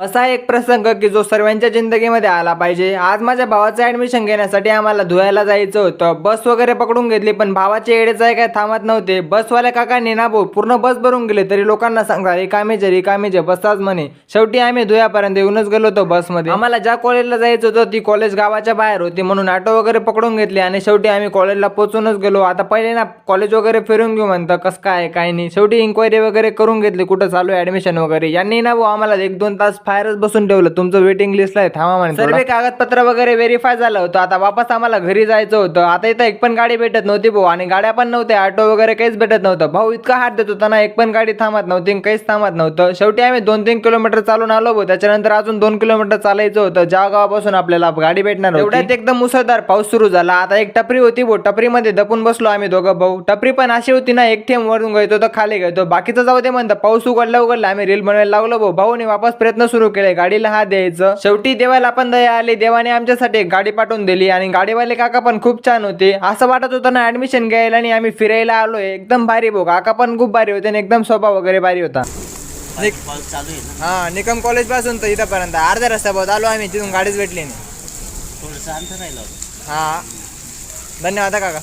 असा एक प्रसंग की जो सर्वांच्या जिंदगीमध्ये आला पाहिजे. आज माझ्या भावाचं ऍडमिशन घेण्यासाठी आम्हाला धुळ्याला जायचं होतं. बस वगैरे पकडून घेतली पण भावाचे येडेच आहे काय थांबत नव्हते. बसवाल्या काकांनी ना भाऊ पूर्ण बस भरून गेले तरी लोकांना सांगा रिकामीचे रिकामीचे बसताच म्हणे. शेवटी आम्ही धुळ्यापर्यंत येऊनच गेलो होतो बसमध्ये आम्हाला ज्या कॉलेजला जायचं होतं ती कॉलेज गावाच्या बाहेर होती म्हणून ऑटो वगैरे पकडून घेतली आणि शेवटी आम्ही कॉलेजला पोहोचूनच गेलो. आता पहिले ना कॉलेज वगैरे फिरून घेऊ म्हणतं कसं काय काय नाही. शेवटी इन्क्वायरी वगैरे करून घेतली कुठं चालू आहे ऍडमिशन वगैरे. यांनी ना भाऊ आम्हाला एक दोन तास बाहेरच बसून ठेवलं. तुमचं वेटिंग लिस्टला आहे. थांबा म्हणे सर्व कागदपत्र वगैरे व्हेरीफाय झालं होतं. आता वापस आम्हाला घरी जायचं होतं. आता इथं एक पण गाडी भेटत नव्हती भाऊ. आणि गाड्या पण नव्हत्या. ऑटो वगैरे काहीच भेटत नव्हतं. भाऊ इतका हात देत होता ना. एक पण गाडी थांबत नव्हती काहीच थांबत नव्हतं. शेवटी आम्ही दोन तीन किलोमीटर चालून आलो भाऊ. त्याच्यानंतर अजून दोन किलोमीटर चालायचं होतं. ज्या गावापासून आपल्याला गाडी भेटणार होती. एवढ्यात एकदम मुसळधार पाऊस सुरू झाला. आता एक टपरी होती भाऊ. टपरीमध्ये दपून बसलो आम्ही दोघं भाऊ. टपरी पण अशी होती ना एक थेंब वरून घेतो तर खाली घेतो बाकीचं जाऊ दे म्हणतं. पाऊस उघडला उघडला. आम्ही रील बनवायला लागलो भाऊ. भाऊने वापस प्रयत्न सुरू केले गाडीला हात द्यायचं. शेवटी देवाला पण दया आली. देवाने आमच्यासाठी एक गाडी पाठवून दिली आणि गाडीवाले काका पण खूप छान होते. असं वाटत होतं ना ऍडमिशन घ्यायला आणि आम्ही फिरायला आलोय. एकदम भारी भाऊ काका पण खूप भारी होते आणि एकदम स्वभाव वगैरे भारी होता. हा निकम कॉलेजपासून तर इथंपर्यंत. अर्ध्या रस्त्या बहुत आलो आम्ही तिथून गाडीच भेटली नाही. थोडंसं अंतर राहिलं होतं. हा. धन्यवाद हा काका.